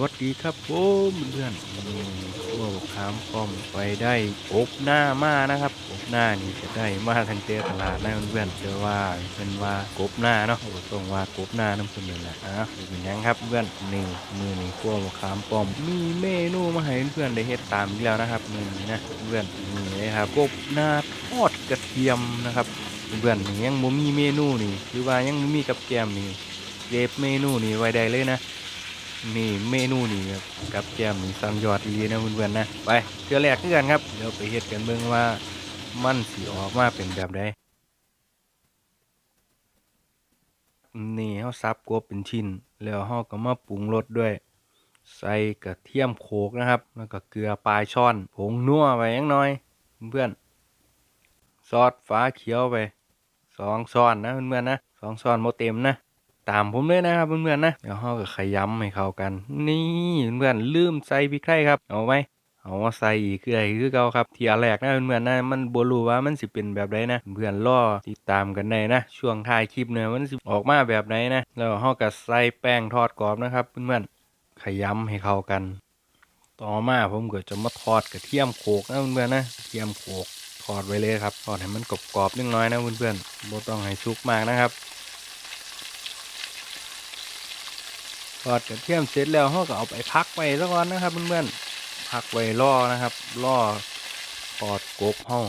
วัสดีครับผมเพื่อนพวกขามป้อมไปได้กบหน้ามานะครับกบหน้านี่จะได้มาทางเจตลาดนะเพื่อนเจอว่าเป็นว่ากบหน้าเนาะโอ้ต้องว่ากบหน้าน้ำเพื่อนเลยแหละอะเป็นยังครับเพื่อนนี่มือนี่พวกขามป้อม มีเมนูมาให้เพื่อนได้เฮ็ดตามอีกแล้วนะครับมือนี้นะเพื่อนนี่เลยครับกบหน้าทอดกระเทียมนะครับเพื่อนยังบ่มีเมนูนี่หรือว่ายังบ่มีกับแกมนี่เก็บเมนูนี่ไว้ได้เลยนะ นี่เมนูนี่ครับกับแกมนี่สั่งยอดดีนะเพื่อนๆนะไปเทื่อแรกกันครับเดี๋ยวไปเฮ็ดกันเบิ่งว่ามันสิออกมาเป็นแบบใดนี่เฮาสับกบเป็นชิ้น แล้วเฮาก็มาปรุงรสด้วย ใส่กระเทียมโขกนะครับ แล้วก็เกลือปลายช้อนผงนัวไปยังน้อย เพื่อนซอสฟ้าเขียวไปสองช้อนนะเพื่อนๆนะสองช้อนโมเต็มนะ ตามผมเลยนะครับเพื่อนๆนะเดี๋ยวเราก็ขย้ำให้เข้ากัน นี่เพื่อนๆลืมใส่พริกไทยครับเอาไหมเอาใส่อีกคืออะไรคือเก่าครับเทียแรกนะเพื่อนๆนะมันบรูว่ามันสิเป็นแบบใดนนะเพื่อนรอติดตามกันได้นะ ช่วงท้ายคลิปเนี่ยมันสิออกมาแบบไหนนะแล้วเราก็ใส่แป้งทอดกรอบนะครับเพื่อนๆขย้ำให้เข้ากัน ต่อมาผมก็จะมาทอดกระเทียมโขกนะเพื่อนๆนะกระเทียมโขกทอดไว้เลยครับทอดให้มันกรอบๆนิดน้อยนะเพื่อนๆบ่ต้องให้สุกมากนะครับ ทอดกระเทียมเสร็จแล้วเราก็เอาไปพักไว้ซะก่อนนะครับเพื่อนๆพักไว้รอนะครับรอทอดกบเฮา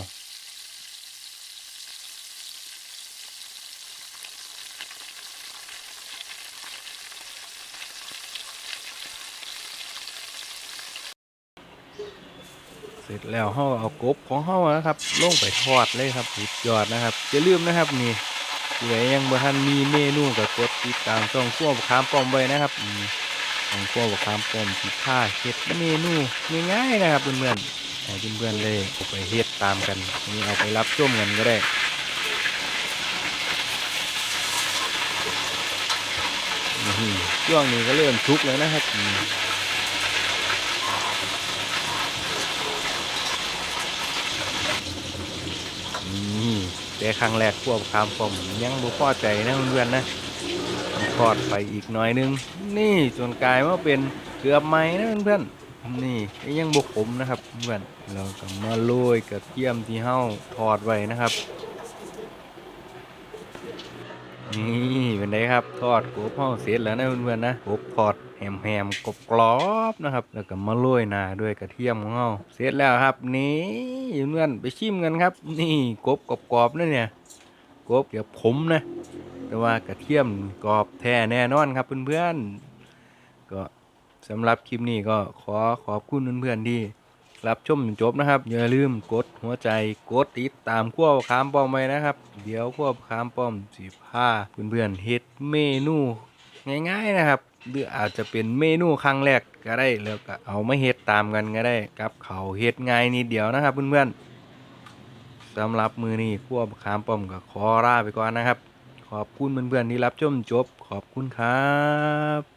เสร็จแล้วเฮาเอากบของเฮานะครับ ลงไปทอดเลยครับสุดยอดนะครับอย่าลืมนะครับนี่ ผู้ใดยังบ่ทันมีเมนูก็กดติดตามช่องขั้วบะขามป้อมไว้นะครับช่องขั้วบะขามป้อมที่ค่าเฮ็ดเมนูง่ายๆนะครับเพื่อนๆให้เพื่อนๆเลยเไปเฮ็ดตามกันนี่เอาไปรับชมกันก็ได้ช่วงนี้ก็เริ่มทุกแล้วนะครับอืมนี่ แต่ครั้งแรกพวกคามผมยังบ่พอใจนะเพื่อนๆนะต้องทอดไปอีกหน่อยนึง นี่ส่วนกลายว่าเป็นเกือบไหม้นะเพื่อนๆนี่ยังบกขมนะครับเพื่อนเราก็มาโรยกระเทียมที่เฮาทอดไว้นะครับ นี่เป็นไงครับ ทอดกบเฮาเสร็จแล้วนะเพื่อนๆนะกบทอดแหมๆกบกรอบนะครับ แล้วก็มาโรยหน้าด้วยกระเทียมของเฮาเสร็จแล้วครับ นี่เพื่อนๆไปชิมกันครับ นี่กบกรอบๆนั่นเนี่ยกบเดี๋ยวผมนะ แต่ว่ากระเทียมกรอบแท้แน่นอนครับเพื่อนๆก็สำหรับคลิปนี้ก็ขอขอบคุณเพื่อนๆที่ รับชมจนจบนะครับ อย่าลืมกดหัวใจกดติดตามขั้วขามป้อมไว้นะครับ เดี๋ยวขั้วขามป้อมสิพาเพื่อนๆเฮ็ดเมนูง่ายๆนะครับหรืออาจจะเป็นเมนูครั้งแรกก็ได้แล้วก็เอามาเฮ็ดตามกันก็ได้กับเขาเฮ็ดง่ายนิดเดียวนะครับเพื่อนๆสำหรับมือนี้ขั้วขามป้อมก็ขอลาไปก่อนนะครับ ขอบคุณเพื่อนๆที่รับชมจบ ขอบคุณครับ